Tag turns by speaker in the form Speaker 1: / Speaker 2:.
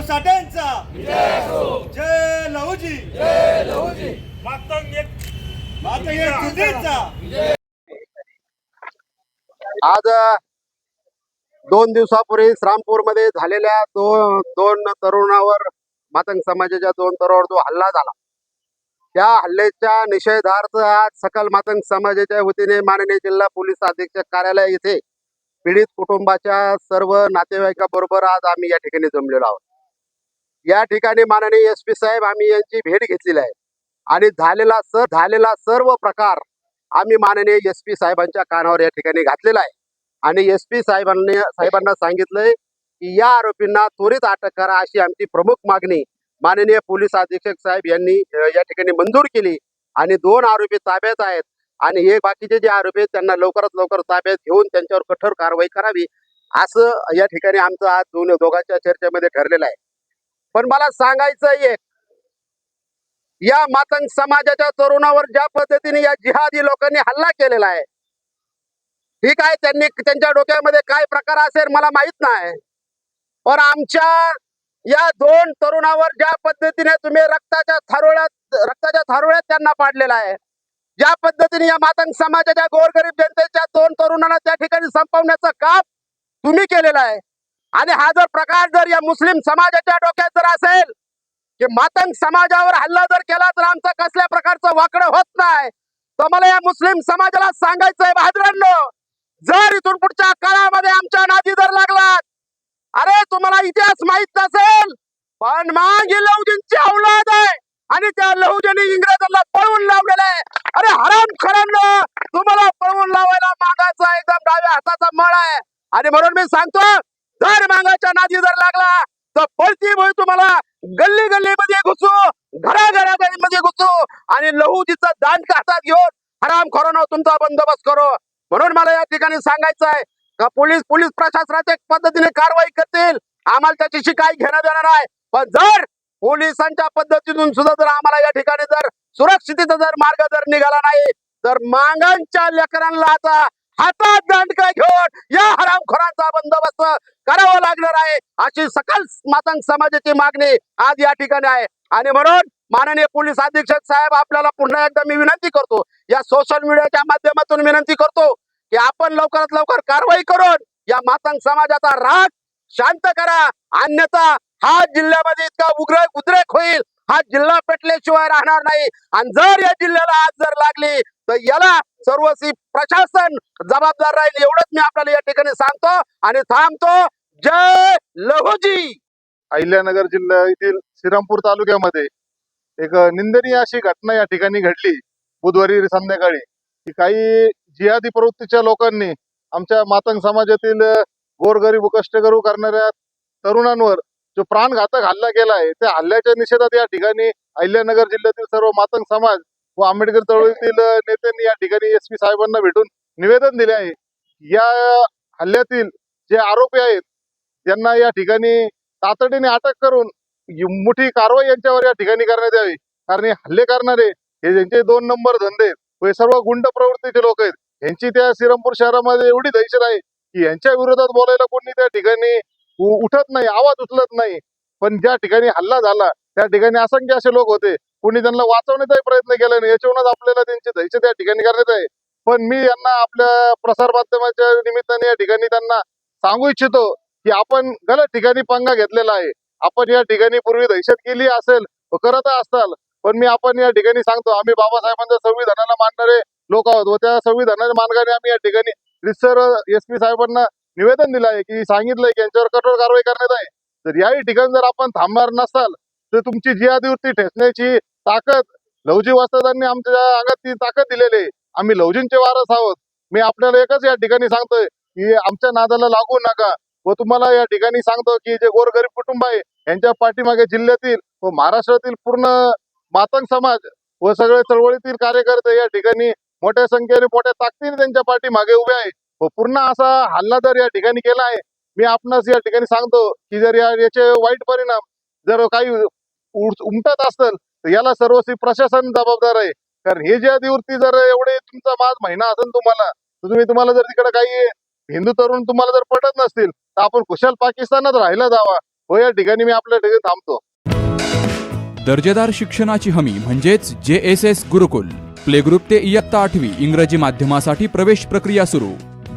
Speaker 1: भाऊ साठ्यांचा जय लहुजी.
Speaker 2: आज दोन दिवसापूर्वी श्रामपूरमध्ये झालेल्या दोन दोन तरुणावर मातंग समाजाच्या दोन तरुणावर जो हल्ला झाला त्या हल्ल्याच्या निषेधार्थ आज सकल मातंग समाजाच्या वतीने माननीय जिल्हा पोलीस अधीक्षक कार्यालय येथे पीडित कुटुंबाच्या सर्व नातेवाईकाबरोबर आज आम्ही या ठिकाणी जमलेलो आहोत. या ठिकाणी माननीय एस पी साहेब आम्ही यांची भेट घेतलेली आहे. आणि झालेला सर झालेला सर्व प्रकार आम्ही माननीय एस पी साहेबांच्या कानावर या ठिकाणी घातलेला आहे. आणि एस पी साहेबांनी साहेबांना सांगितलंय की या आरोपींना त्वरित अटक करा अशी आमची प्रमुख मागणी माननीय पोलीस अधीक्षक साहेब यांनी या ठिकाणी मंजूर केली. आणि दोन आरोपी ताब्यात आहेत. आणि हे बाकीचे जे आरोपी आहेत त्यांना लवकरात लवकर ताब्यात घेऊन त्यांच्यावर कठोर कारवाई करावी असं या ठिकाणी आमचं आज दोन दोघांच्या चर्चेमध्ये ठरलेलं आहे. पण मला सांगायचं एक या मातंग समाजाच्या तरुणावर ज्या पद्धतीने या जिहादी लोकांनी हल्ला केलेला आहे ठीक आहे त्यांनी त्यांच्या डोक्यामध्ये काय प्रकार असेल मला माहीत नाही. पण आमच्या या दोन तरुणावर ज्या पद्धतीने तुम्ही रक्ताच्या थारोळ्यात रक्ताच्या थारोळ्यात त्यांना पाडलेला आहे ज्या पद्धतीने या मातंग समाजाच्या गोरगरीब जनतेच्या दोन तरुणांना त्या ठिकाणी संपवण्याचं काम तुम्ही केलेलं आहे आणि हा जर प्रकार जर या मुस्लिम समाजाच्या डोक्यात जर असेल की मातंग समाजावर हल्ला जर केला तर आमचं कसल्या प्रकारचं वाकडं होत नाही. तर मला या मुस्लिम समाजाला सांगायचंय बहादुरांनो जर इथून पुढच्या काळामध्ये आमच्या नादी जर लागलात अरे तुम्हाला इतिहास माहीत नसेल पण मागे लहुजींची औलाद आहे आणि त्या लहुजींनी इंग्रजांना पळवून लावलेलं आहे. अरे हराम खरांनो तुम्हाला पळवून लावायला मागायचं एकदम डाव्या हाताचा मळ आहे. आणि म्हणून मी सांगतो जर मागाच्या नादी जर लागला तर पळती भोय तुम्हाला. गल्ली गल्ली मध्ये घुसू घरा मध्ये घुसू आणि लहू तिचा दांड हातात घेऊन हराम खरोनो तुमचा बंदोबस्त करो. म्हणून मला या ठिकाणी सांगायचं आहे का पोलीस पोलीस प्रशासनाच्या पद्धतीने कारवाई करतील. आम्हाला त्याच्याशी काही घेणं देणार नाही. पण जर पोलिसांच्या पद्धतीतून सुद्धा जर आम्हाला या ठिकाणी जर सुरक्षितचा जर मार्ग जर निघाला नाही तर मागांच्या लेकरांना आता हातात दंडका घेऊन या हरामखोरांचा बंदोबस्त करावा लागणार आहे. अशी सकल मातंग समाजाची मागणी आज या ठिकाणी आहे. आणि म्हणून माननीय पोलीस अधीक्षक साहेब आपल्याला पुन्हा एकदा मी विनंती करतो या सोशल मीडियाच्या माध्यमातून विनंती करतो की आपण लवकरात लवकर कारवाई करून या मातंग समाजाचा राग शांत करा. अन्यथा हा जिल्ह्यामध्ये इतका उग्र उद्रेक होईल. हा जिल्हा पेटल्याशिवाय राहणार नाही. आणि जर या जिल्ह्याला आज जर लागली तर याला सर्वस्वी प्रशासन जबाबदार राहील. एवढंच मी आपल्याला या ठिकाणी सांगतो आणि थांबतो. जय लहुजी!
Speaker 3: अहिल्यानगर जिल्ह्यातील श्रीरामपूर तालुक्यामध्ये एक निंदनीय अशी घटना या ठिकाणी घडली बुधवारी संध्याकाळी. की काही जिहादी प्रवृत्तीच्या लोकांनी आमच्या मातंग समाजातील गोरगरीब कष्टकरू करणाऱ्या तरुणांवर जो प्राणघातक हल्ला केला आहे त्या हल्ल्याच्या निषेधात या ठिकाणी अहिल्यानगर जिल्ह्यातील सर्व मातंग समाज व आंबेडकर चळवळीतील नेत्यांनी या ठिकाणी एस पी साहेबांना भेटून निवेदन दिले आहे. या हल्ल्यातील जे आरोपी आहेत त्यांना या ठिकाणी तातडीने अटक करून मोठी कारवाई यांच्यावर या ठिकाणी करण्यात यावी. कारण हे हल्ले करणारे हे ज्यांचे दोन नंबर धंदे आहेत, व हे सर्व गुंड प्रवृत्तीचे लोक आहेत यांची त्या श्रीरामपूर शहरामध्ये एवढी दहशत आहे की यांच्या विरोधात बोलायला कोणी त्या ठिकाणी उठत नाही आवाज उचलत नाही. पण ज्या ठिकाणी हल्ला झाला त्या ठिकाणी असंख्य असे लोक होते. कोणी त्यांना वाचवण्याचाही प्रयत्न केला नाही. याच्यावरूनच आपल्याला त्यांची दहशत या ठिकाणी करण्यात आहे. पण मी यांना आपल्या प्रसार माध्यमाच्या निमित्ताने या ठिकाणी त्यांना सांगू इच्छितो की आपण गलत ठिकाणी पंगा घेतलेला आहे. आपण या ठिकाणी पूर्वी दहशत केली असेल करत असाल पण मी आपण या ठिकाणी सांगतो आम्ही बाबासाहेबांच्या संविधानाला मानणारे लोक आहोत व त्या संविधानाच्या मानगाने आम्ही या ठिकाणी रिसर एस पी साहेबांना निवेदन दिलं आहे की सांगितलंय की यांच्यावर कठोर कारवाई करण्यात आहे. तर याही ठिकाणी जर आपण थांबणार नसाल तर तुमची जिहादीवरती ठेचण्याची ताकद लवजी वस्तादांनी आमच्या अंगात ती ताकद दिलेली आहे. आम्ही लवजींचे वारस आहोत. मी आपल्याला एकच या ठिकाणी सांगतोय की आमच्या नादाला लागू नका व तुम्हाला या ठिकाणी सांगतो की जे गोरगरीब कुटुंब आहे यांच्या पाठीमागे जिल्ह्यातील व महाराष्ट्रातील पूर्ण मातंग समाज व सगळे चळवळीतील कार्यकर्ते या ठिकाणी मोठ्या संख्येने मोठ्या ताकदीने त्यांच्या पाठीमागे उभे आहे. व पूर्ण असा हल्ला जर या ठिकाणी केला आहे मी आपणास या ठिकाणी सांगतो की जर या याचे वाईट परिणाम जर काही उमटत असतील तर याला सर्वस्वी प्रशासन जबाबदार आहे. कारण हे ज्या दिवशी जर एवढे तुमचा माज महिना असेल तुम्हाला तुम्ही तुम्हाला जर तिकडे काही हिंदू तरुण तुम्हाला जर पटत नसतील तर आपण कुशाल पाकिस्तानात राहायला जावा. हो या ठिकाणी मी आपल्या ठिकाणी थांबतो.
Speaker 4: दर्जेदार शिक्षणाची हमी म्हणजेच J S S Gurukul. Play group ते इयत्ता आठवी इंग्रजी माध्यमासाठी प्रवेश प्रक्रिया सुरू.